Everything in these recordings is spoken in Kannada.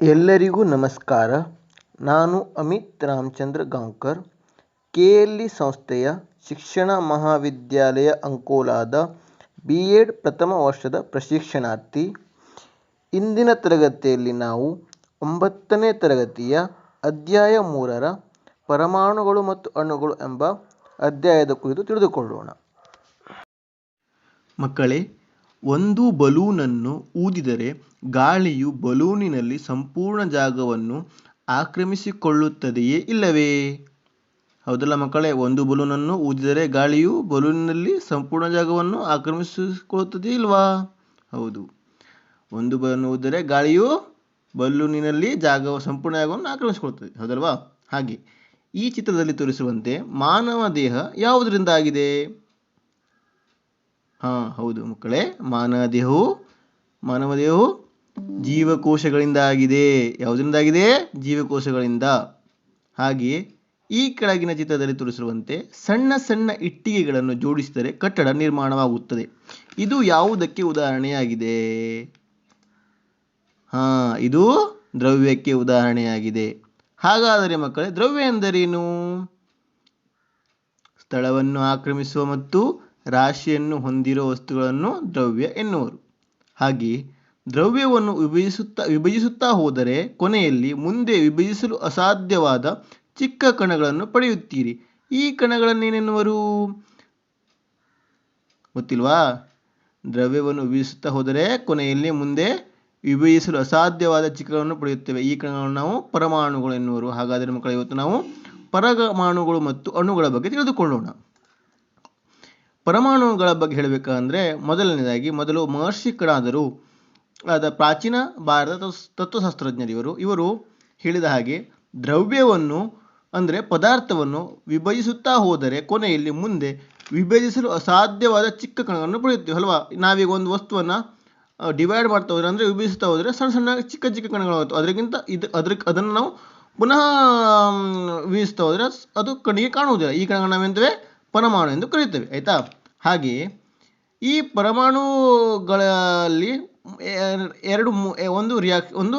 ಎಲ್ಲರಿಗೂ ನಮಸ್ಕಾರ. ನಾನು Amit Ramachandra Gaonkar. K L E ಸಂಸ್ಥೆಯ ಶಿಕ್ಷಣ ಮಹಾವಿದ್ಯಾಲಯ ಅಂಕೋಲಾದ ಬಿ ಎಡ್ ಪ್ರಥಮ ವರ್ಷದ ಪ್ರಶಿಕ್ಷಣಾರ್ಥಿ. ಇಂದಿನ ತರಗತಿಯಲ್ಲಿ ನಾವು ಒಂಬತ್ತನೇ ತರಗತಿಯ ಅಧ್ಯಾಯ ಮೂರರ ಪರಮಾಣುಗಳು ಮತ್ತು ಅಣುಗಳು ಎಂಬ ಅಧ್ಯಾಯದ ಕುರಿತು ತಿಳಿದುಕೊಳ್ಳೋಣ. ಮಕ್ಕಳೇ ಒಂದು ಬಲೂನನ್ನು ಊದಿದರೆ ಗಾಳಿಯು ಬಲೂನಿನಲ್ಲಿ ಸಂಪೂರ್ಣ ಜಾಗವನ್ನು ಆಕ್ರಮಿಸಿಕೊಳ್ಳುತ್ತದೆಯೇ ಇಲ್ಲವೇ? ಹೌದಲ್ಲ ಮಕ್ಕಳೇ, ಒಂದು ಬಲೂನನ್ನು ಊದಿದರೆ ಗಾಳಿಯು ಬಲೂನಿನಲ್ಲಿ ಸಂಪೂರ್ಣ ಜಾಗವನ್ನು ಆಕ್ರಮಿಸಿಕೊಳ್ಳುತ್ತದೆಯೇ ಇಲ್ವಾ? ಹೌದು. ಒಂದು ಬಲೂನ್ ಊದಿದರೆ ಗಾಳಿಯು ಬಲೂನಿನಲ್ಲಿ ಜಾಗ, ಸಂಪೂರ್ಣ ಜಾಗವನ್ನು ಆಕ್ರಮಿಸಿಕೊಳ್ಳುತ್ತದೆ. ಹೌದಲ್ವಾ? ಹಾಗೆ. ಈ ಚಿತ್ರದಲ್ಲಿ ತೋರಿಸುವಂತೆ ಮಾನವ ದೇಹ ಯಾವುದರಿಂದ ಆಗಿದೆ? ಹಾ, ಹೌದು ಮಕ್ಕಳೇ ಮಾನವ ದೇಹವು ಮಾನವ ದೇಹವು ಜೀವಕೋಶಗಳಿಂದ ಆಗಿದೆ ಯಾವುದರಿಂದ ಆಗಿದೆ ಜೀವಕೋಶಗಳಿಂದ. ಹಾಗೆಯೇ ಈ ಕೆಳಗಿನ ಚಿತ್ರದಲ್ಲಿ ತೋರಿಸಿರುವಂತೆ ಸಣ್ಣ ಸಣ್ಣ ಇಟ್ಟಿಗೆಗಳನ್ನು ಜೋಡಿಸಿದರೆ ಕಟ್ಟಡ ನಿರ್ಮಾಣವಾಗುತ್ತದೆ. ಇದು ಯಾವುದಕ್ಕೆ ಉದಾಹರಣೆಯಾಗಿದೆ? ಹಾ, ಇದು ದ್ರವ್ಯಕ್ಕೆ ಉದಾಹರಣೆಯಾಗಿದೆ. ಹಾಗಾದರೆ ಮಕ್ಕಳೇ, ದ್ರವ್ಯ ಎಂದರೇನು? ಸ್ಥಳವನ್ನು ಆಕ್ರಮಿಸುವ ಮತ್ತು ರಾಶಿಯನ್ನು ಹೊಂದಿರುವ ವಸ್ತುಗಳನ್ನು ದ್ರವ್ಯ ಎನ್ನುವರು. ಹಾಗೆ ದ್ರವ್ಯವನ್ನು ವಿಭಜಿಸುತ್ತಾ ವಿಭಜಿಸುತ್ತಾ ಹೋದರೆ ಕೊನೆಯಲ್ಲಿ ಮುಂದೆ ವಿಭಜಿಸಲು ಅಸಾಧ್ಯವಾದ ಚಿಕ್ಕ ಕಣಗಳನ್ನು ಪಡೆಯುತ್ತೀರಿ. ಈ ಕಣಗಳನ್ನೇನೆನ್ನುವರು? ಗೊತ್ತಿಲ್ವಾ? ದ್ರವ್ಯವನ್ನು ವಿಭಜಿಸುತ್ತಾ ಹೋದರೆ ಕೊನೆಯಲ್ಲಿ ಮುಂದೆ ವಿಭಜಿಸಲು ಅಸಾಧ್ಯವಾದ ಚಿಕ್ಕಗಳನ್ನು ಪಡೆಯುತ್ತೇವೆ. ಈ ಕಣಗಳನ್ನು ನಾವು ಪರಮಾಣುಗಳು ಎನ್ನುವರು. ಹಾಗಾದರೆ ಮಕ್ಕಳ, ಇವತ್ತು ನಾವು ಪರಮಾಣುಗಳು ಮತ್ತು ಅಣುಗಳ ಬಗ್ಗೆ ತಿಳಿದುಕೊಳ್ಳೋಣ. ಪರಮಾಣುಗಳ ಬಗ್ಗೆ ಹೇಳಬೇಕಂದ್ರೆ ಮೊದಲನೇದಾಗಿ ಮೊದಲು ಮಹರ್ಷಿ ಕಣಾದರು ಆದ ಪ್ರಾಚೀನ ಭಾರತ ತತ್ವಶಾಸ್ತ್ರಜ್ಞರಿವರು. ಇವರು ಹೇಳಿದ ಹಾಗೆ ದ್ರವ್ಯವನ್ನು ಅಂದರೆ ಪದಾರ್ಥವನ್ನು ವಿಭಜಿಸುತ್ತಾ ಹೋದರೆ ಕೊನೆಯಲ್ಲಿ ಮುಂದೆ ವಿಭಜಿಸಲು ಅಸಾಧ್ಯವಾದ ಚಿಕ್ಕ ಕಣಗಳನ್ನು ಪಡೆಯುತ್ತೇವೆ ಅಲ್ವಾ? ನಾವೀಗ ಒಂದು ವಸ್ತುವನ್ನು ಡಿವೈಡ್ ಮಾಡ್ತಾ ಹೋದ್ರೆ ಅಂದರೆ ವಿಭಜಿಸ್ತಾ ಹೋದರೆ ಸಣ್ಣ ಸಣ್ಣ ಚಿಕ್ಕ ಚಿಕ್ಕ ಕಣಗಳಾಗುತ್ತೆ ಅದಕ್ಕಿಂತ ಇದು, ಅದ್ರ, ಅದನ್ನು ನಾವು ಪುನಃ ವಿಭಜಿಸ್ತಾ ಹೋದರೆ ಅದು ಕಣ್ಣಿಗೆ ಕಾಣುವುದಿಲ್ಲ. ಈ ಕಣಗಳನ್ನು ನಾವೆಂತೇವೆ ಪರಮಾಣು ಎಂದು ಕರೆಯುತ್ತೇವೆ. ಆಯಿತಾ? ಹಾಗೆಯೇ ಈ ಪರಮಾಣುಗಳಲ್ಲಿ ಎರಡು ಒಂದು ರಿಯಾಕ್, ಒಂದು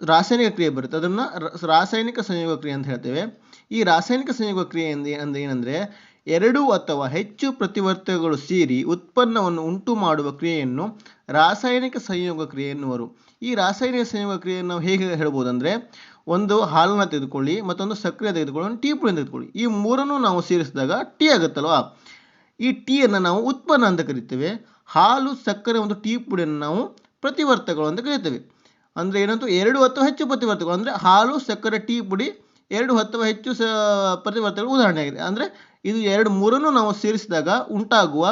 ರಾಸಾಯನಿಕ ಕ್ರಿಯೆ ಬರುತ್ತೆ. ಅದನ್ನು ರಾಸಾಯನಿಕ ಸಂಯೋಗ ಕ್ರಿಯೆ ಅಂತ ಹೇಳ್ತೇವೆ. ಈ ರಾಸಾಯನಿಕ ಸಂಯೋಗ ಕ್ರಿಯೆ ಅಂದ್ರೆ ಏನಂದರೆ ಎರಡು ಅಥವಾ ಹೆಚ್ಚು ಪ್ರತಿವರ್ತಕಗಳು ಸೇರಿ ಉತ್ಪನ್ನವನ್ನು ಉಂಟು ಮಾಡುವ ಕ್ರಿಯೆಯನ್ನು ರಾಸಾಯನಿಕ ಸಂಯೋಗ ಕ್ರಿಯೆ ಎನ್ನುವರು. ಈ ರಾಸಾಯನಿಕ ಸಂಯೋಗ ಕ್ರಿಯೆಯನ್ನು ನಾವು ಹೇಗೆ ಹೇಳ್ಬೋದು ಅಂದರೆ ಒಂದು ಹಾಲನ್ನು ತೆಗೆದುಕೊಳ್ಳಿ, ಮತ್ತೊಂದು ಸಕ್ಕರೆ ತೆಗೆದುಕೊಳ್ಳಿ, ಒಂದು ಟೀ ಪುಡಿಯನ್ನು ತೆಗೆದುಕೊಳ್ಳಿ. ಈ ಮೂರನ್ನು ನಾವು ಸೇರಿಸಿದಾಗ ಟೀ ಆಗುತ್ತಲ್ವಾ? ಈ ಟೀಯನ್ನು ನಾವು ಉತ್ಪನ್ನ ಅಂತ ಕರಿತೇವೆ. ಹಾಲು, ಸಕ್ಕರೆ ಒಂದು ಟೀ ಪುಡಿಯನ್ನು ನಾವು ಪ್ರತಿವರ್ತಕಗಳು ಅಂತ ಕರಿತೇವೆ. ಅಂದರೆ ಏನಂತೂ? ಎರಡು ಅಥವಾ ಹೆಚ್ಚು ಪ್ರತಿವರ್ತಕಗಳು. ಅಂದರೆ ಹಾಲು, ಸಕ್ಕರೆ, ಟೀ ಪುಡಿ ಎರಡು ಅಥವಾ ಹೆಚ್ಚು ಸ ಪ್ರತಿವರ್ತಕಗಳು ಉದಾಹರಣೆಯಾಗಿದೆ ಅಂದರೆ ಇದು ಎರಡು ಮೂರನ್ನು ನಾವು ಸೇರಿಸಿದಾಗ ಉಂಟಾಗುವ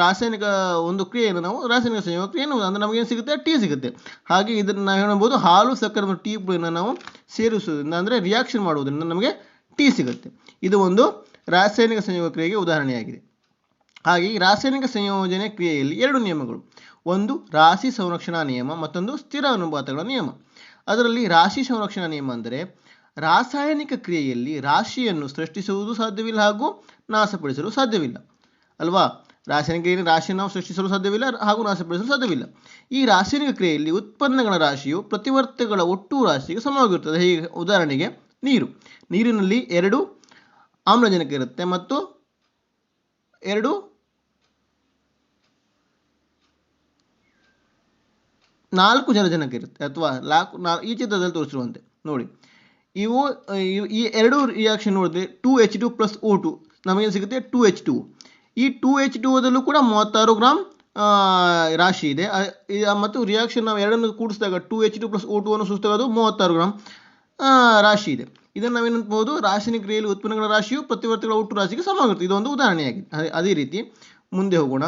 ರಾಸಾಯನಿಕ ಒಂದು ಕ್ರಿಯೆಯನ್ನು ನಾವು ರಾಸಾಯನಿಕ ಸಂಯೋಗ ಕ್ರಿಯೆ ಅಂದರೆ ನಮಗೇನು ಸಿಗುತ್ತೆ? ಟೀ ಸಿಗುತ್ತೆ. ಹಾಗೆ ಇದನ್ನು ನಾವು ಹೇಳ್ಬೋದು ಹಾಲು, ಸಕ್ಕರೆ ಮತ್ತು ಟೀ ಪುಡಿಯನ್ನು ನಾವು ಸೇರಿಸುವುದರಿಂದ ಅಂದರೆ ರಿಯಾಕ್ಷನ್ ಮಾಡುವುದರಿಂದ ನಮಗೆ ಟೀ ಸಿಗುತ್ತೆ. ಇದು ಒಂದು ರಾಸಾಯನಿಕ ಸಂಯೋಗ ಕ್ರಿಯೆಗೆ ಉದಾಹರಣೆಯಾಗಿದೆ. ಹಾಗೆ ರಾಸಾಯನಿಕ ಸಂಯೋಜನೆ ಕ್ರಿಯೆಯಲ್ಲಿ ಎರಡು ನಿಯಮಗಳು. ಒಂದು, ರಾಶಿ ಸಂರಕ್ಷಣಾ ನಿಯಮ, ಮತ್ತೊಂದು, ಸ್ಥಿರ ಅನುಪಾತಗಳ ನಿಯಮ. ಅದರಲ್ಲಿ ರಾಶಿ ಸಂರಕ್ಷಣಾ ನಿಯಮ ಅಂದರೆ ರಾಸಾಯನಿಕ ಕ್ರಿಯೆಯಲ್ಲಿ ರಾಶಿಯನ್ನು ಸೃಷ್ಟಿಸುವುದು ಸಾಧ್ಯವಿಲ್ಲ ಹಾಗೂ ನಾಶಪಡಿಸಲು ಸಾಧ್ಯವಿಲ್ಲ. ಅಲ್ವಾ? ರಾಸಾಯನಿಕ ಕ್ರಿಯೆಯಲ್ಲಿ ರಾಶಿಯನ್ನು ನಾವು ಸೃಷ್ಟಿಸಲು ಸಾಧ್ಯವಿಲ್ಲ ಹಾಗೂ ನಾಶಪಡಿಸಲು ಸಾಧ್ಯವಿಲ್ಲ. ಈ ರಾಸಾಯನಿಕ ಕ್ರಿಯೆಯಲ್ಲಿ ಉತ್ಪನ್ನಗಳ ರಾಶಿಯು ಪ್ರತಿವರ್ತಗಳ ಒಟ್ಟು ರಾಶಿಗೆ ಸಮವಾಗಿರುತ್ತದೆ. ಹೀಗೆ ಉದಾಹರಣೆಗೆ ನೀರು. ನೀರಿನಲ್ಲಿ ಎರಡು ಆಮ್ಲಜನಕ ಇರುತ್ತೆ ಮತ್ತು ಎರಡು ನಾಲ್ಕು ಜನ ಇರುತ್ತೆ ಅಥವಾ ನಾಲ್ಕು ನಾ, ಈ ಚಿತ್ರದಲ್ಲಿ ತೋರಿಸಿರುವಂತೆ, ನೋಡಿ. ಇವು, ಈ ಎರಡು ರಿಯಾಕ್ಷನ್ ನೋಡಿದ್ರೆ two H two plus O two ನಮಗೆ ಸಿಗುತ್ತೆ? ಟೂ ಎಚ್ ಟು ಈ ಟೂ ಎಚ್ ಟುದಲ್ಲೂ ಕೂಡ ಮೂವತ್ತಾರು ಗ್ರಾಮ್ ರಾಶಿ ಇದೆ. ಮತ್ತು ರಿಯಾಕ್ಷನ್ ನಾವು ಎರಡನ್ನು ಕೂಡಿಸಿದಾಗ two H two plus O two ಅನ್ನು ಸೂಚಿಸಿದಾಗ ಅದು ಮೂವತ್ತಾರು ಗ್ರಾಮ್ ರಾಶಿ ಇದೆ. ಇದನ್ನು ನಾವೇನಂತಬಹುದು ರಾಸಾಯನಿಕ ಕ್ರಿಯೆಯಲ್ಲಿ ಉತ್ಪನ್ನಗಳ ರಾಶಿಯು ಪ್ರತಿವರ್ತಿಗಳ ಒಟ್ಟು ರಾಶಿಗೆ ಸಮವಾಗಿರುತ್ತೆ. ಇದೊಂದು ಉದಾಹರಣೆಯಾಗಿದೆ. ಅದೇ ರೀತಿ ಮುಂದೆ ಹೋಗೋಣ.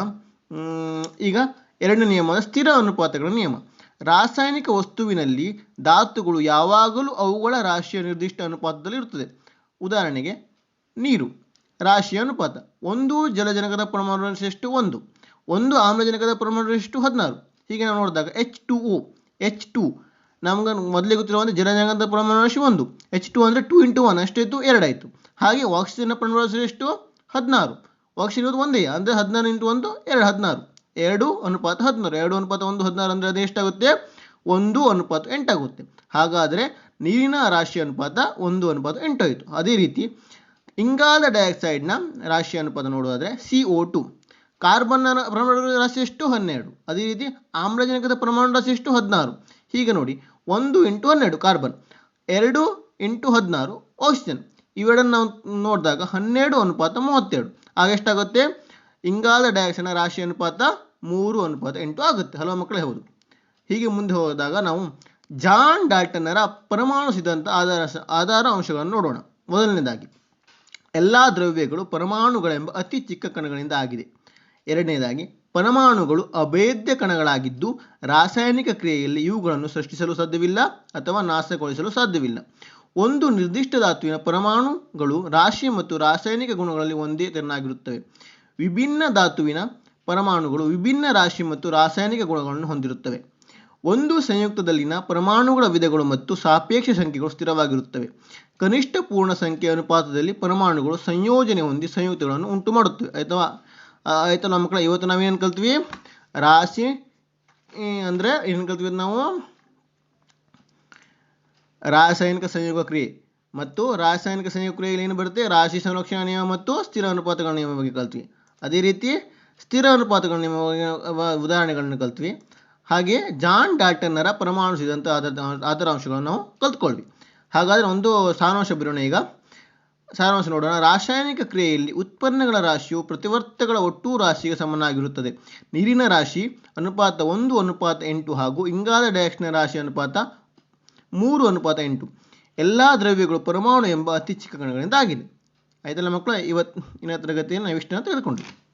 ಈಗ ಎರಡನೇ ನಿಯಮ ಸ್ಥಿರ ಅನುಪಾತಗಳ ನಿಯಮ. ರಾಸಾಯನಿಕ ವಸ್ತುವಿನಲ್ಲಿ ಧಾತುಗಳು ಯಾವಾಗಲೂ ಅವುಗಳ ರಾಶಿಯ ನಿರ್ದಿಷ್ಟ ಅನುಪಾತದಲ್ಲಿ ಇರುತ್ತದೆ. ಉದಾಹರಣೆಗೆ, ನೀರು. ರಾಶಿಯ ಅನುಪಾತ ಒಂದು, ಜಲಜನಕದ ಪ್ರಮಾಣದಷ್ಟು ಒಂದು. ಒಂದು ಆಮ್ಲಜನಕದ ಪ್ರಮಾಣದಷ್ಟು ಹದಿನಾರು. ಹೀಗೆ ನಾವು ನೋಡಿದಾಗ H two O H two ನಮ್ಗೆ ಮೊದಲೇ ಗೊತ್ತಿರುವಂತೆ ಜಲಜನಕದ ಪ್ರಮಾಣದಷ್ಟು ಒಂದು. ಎಚ್ ಟು ಅಂದರೆ ಟು ಇಂಟು ಒನ್ ಅಷ್ಟಾಯಿತು ಎರಡಾಯಿತು ಹಾಗೆ ಆಕ್ಸಿಜನ್ನ ಪ್ರಮಾಣದಷ್ಟು ಎಷ್ಟು? ಹದಿನಾರು. ಆಕ್ಸಿಜನ್ ಇರೋದು ಒಂದೇ, ಅಂದರೆ ಹದಿನಾರು ಇಂಟು ಒಂದು, ಎರಡು, ಹದಿನಾರು. ಎರಡು ಅನುಪಾತ ಹದಿನಾರು. ಎರಡು ಅನುಪಾತ ಒಂದು ಹದಿನಾರು ಅಂದರೆ ಅದು ಎಷ್ಟಾಗುತ್ತೆ? ಒಂದು ಅನುಪಾತ ಎಂಟಾಗುತ್ತೆ ಹಾಗಾದರೆ ನೀರಿನ ರಾಶಿ ಅನುಪಾತ ಒಂದು ಅನುಪಾತ ಎಂಟಾಯಿತು ಅದೇ ರೀತಿ ಇಂಗಾಲ ಡೈಆಕ್ಸೈಡ್ನ ರಾಶಿ ಅನುಪಾತ ನೋಡೋದಾದರೆ ಸಿ ಒ ಟು ಕಾರ್ಬನ್ನ ಪ್ರಮಾಣ ರಾಶಿ ಎಷ್ಟು? ಹನ್ನೆರಡು. ಅದೇ ರೀತಿ ಆಮ್ಲಜನಕದ ಪ್ರಮಾಣ ರಾಶಿ ಎಷ್ಟು? ಹದಿನಾರು. ಹೀಗೆ ನೋಡಿ. ಒಂದು ಇಂಟು ಹನ್ನೆರಡು ಕಾರ್ಬನ್ ಎರಡು ಇಂಟು ಹದಿನಾರು ಆಕ್ಸಿಜನ್ ಇವೆರಡನ್ನು ನಾವು ನೋಡಿದಾಗ ಹನ್ನೆರಡು ಅನುಪಾತ ಮೂವತ್ತೆರಡು. ಆಗ ಎಷ್ಟಾಗುತ್ತೆ? ಇಂಗಾಲ ಡೈಆಕ್ಸೈಡ್ನ ರಾಶಿ ಅನುಪಾತ ಮೂರು ಅನುಪಾತ, ಎಂಟು ಆಗುತ್ತೆ, ಹಲವು ಮಕ್ಕಳೇ ಹೌದು ಹೀಗೆ ಮುಂದೆ ಹೋದಾಗ ನಾವು ಜಾನ್ ಡಾಲ್ಟನ್ನರ ಪರಮಾಣು ಸಿದ್ಧಾಂತ ಆಧಾರ ಆಧಾರ ಅಂಶಗಳನ್ನು ನೋಡೋಣ. ಮೊದಲನೇದಾಗಿ, ಎಲ್ಲ ದ್ರವ್ಯಗಳು ಪರಮಾಣುಗಳೆಂಬ ಅತಿ ಚಿಕ್ಕ ಕಣಗಳಿಂದ ಆಗಿದೆ. ಎರಡನೇದಾಗಿ, ಪರಮಾಣುಗಳು ಅಭೇದ್ಯ ಕಣಗಳಾಗಿದ್ದು ರಾಸಾಯನಿಕ ಕ್ರಿಯೆಯಲ್ಲಿ ಇವುಗಳನ್ನು ಸೃಷ್ಟಿಸಲು ಸಾಧ್ಯವಿಲ್ಲ ಅಥವಾ ನಾಶಗೊಳಿಸಲು ಸಾಧ್ಯವಿಲ್ಲ. ಒಂದು ನಿರ್ದಿಷ್ಟ ಧಾತುವಿನ ಪರಮಾಣುಗಳು ರಾಶಿ ಮತ್ತು ರಾಸಾಯನಿಕ ಗುಣಗಳಲ್ಲಿ ಒಂದೇ ತೆರನಾಗಿರುತ್ತವೆ. ವಿಭಿನ್ನ ಧಾತುವಿನ ಪರಮಾಣುಗಳು ವಿಭಿನ್ನ ರಾಶಿ ಮತ್ತು ರಾಸಾಯನಿಕ ಗುಣಗಳನ್ನು ಹೊಂದಿರುತ್ತವೆ. ಒಂದು ಸಂಯುಕ್ತದಲ್ಲಿನ ಪರಮಾಣುಗಳ ವಿಧಗಳು ಮತ್ತು ಸಾಪೇಕ್ಷ ಸಂಖ್ಯೆಗಳು ಸ್ಥಿರವಾಗಿರುತ್ತವೆ. ಕನಿಷ್ಠ ಪೂರ್ಣ ಸಂಖ್ಯೆ ಅನುಪಾತದಲ್ಲಿ ಪರಮಾಣುಗಳು ಸಂಯೋಜನೆ ಹೊಂದಿ ಸಂಯುಕ್ತಗಳನ್ನು ಉಂಟು ಮಾಡುತ್ತವೆ ಅಥವಾ ಆಯ್ತು ನಮ್ಮ ಮಕ್ಕಳ ಇವತ್ತು ನಾವೇನು ಕಲ್ತೀವಿ? ರಾಶಿ ಅಂದರೆ ಏನು ಕಲ್ತೀವಿ ನಾವು? ರಾಸಾಯನಿಕ ಸಂಯೋಗ ಕ್ರಿಯೆ. ಮತ್ತು ರಾಸಾಯನಿಕ ಸಂಯೋಗ ಕ್ರಿಯೆಯಲ್ಲಿ ಏನು ಬರುತ್ತೆ? ರಾಶಿ ಸಂರಕ್ಷಣಾ ನಿಯಮ ಮತ್ತು ಸ್ಥಿರ ಅನುಪಾತಗಳ ನಿಯಮ ಬಗ್ಗೆ ಕಲ್ತ್ವಿ. ಅದೇ ರೀತಿ ಸ್ಥಿರ ಅನುಪಾತಗಳು ನಿಮ್ಮ ಉದಾಹರಣೆಗಳನ್ನು ಕಲ್ತ್ವಿ. ಹಾಗೆ ಜಾನ್ ಡಾಲ್ಟನ್ನರ ಪರಮಾಣು ಸಿದ್ಧಾಂತ ಆಧಾರ ಅಂಶಗಳನ್ನು ನಾವು ಕಲ್ತ್ಕೊಳ್ವಿ. ಹಾಗಾದರೆ ಒಂದು ಸಾರಾಂಶ ಬಿರೋಣ ಈಗ. ಸಾರಾಂಶ ನೋಡೋಣ. ರಾಸಾಯನಿಕ ಕ್ರಿಯೆಯಲ್ಲಿ ಉತ್ಪನ್ನಗಳ ರಾಶಿಯು ಪ್ರತಿವರ್ತಗಳ ಒಟ್ಟು ರಾಶಿಗೆ ಸಮನಾಗಿರುತ್ತದೆ. ನೀರಿನ ರಾಶಿ ಅನುಪಾತ ಒಂದು, ಅನುಪಾತ ಎಂಟು ಹಾಗೂ ಇಂಗಾಲ ಡೈಆಕ್ಸೈಡ್ ರಾಶಿ ಅನುಪಾತ ಮೂರು, ಅನುಪಾತ ಎಂಟು. ಎಲ್ಲ ದ್ರವ್ಯಗಳು ಪರಮಾಣು ಎಂಬ ಅತಿ ಚಿಕ್ಕ ಕಣಗಳಿಂದ ಆಗಿದೆ. ಆಯ್ತಲ್ಲ ಮಕ್ಕಳು? ಇನ್ನ ತರಗತಿಯನ್ನು ನಾವು ಇಷ್ಟನ್ನು ತೆಗೆದುಕೊಂಡ್ವಿ.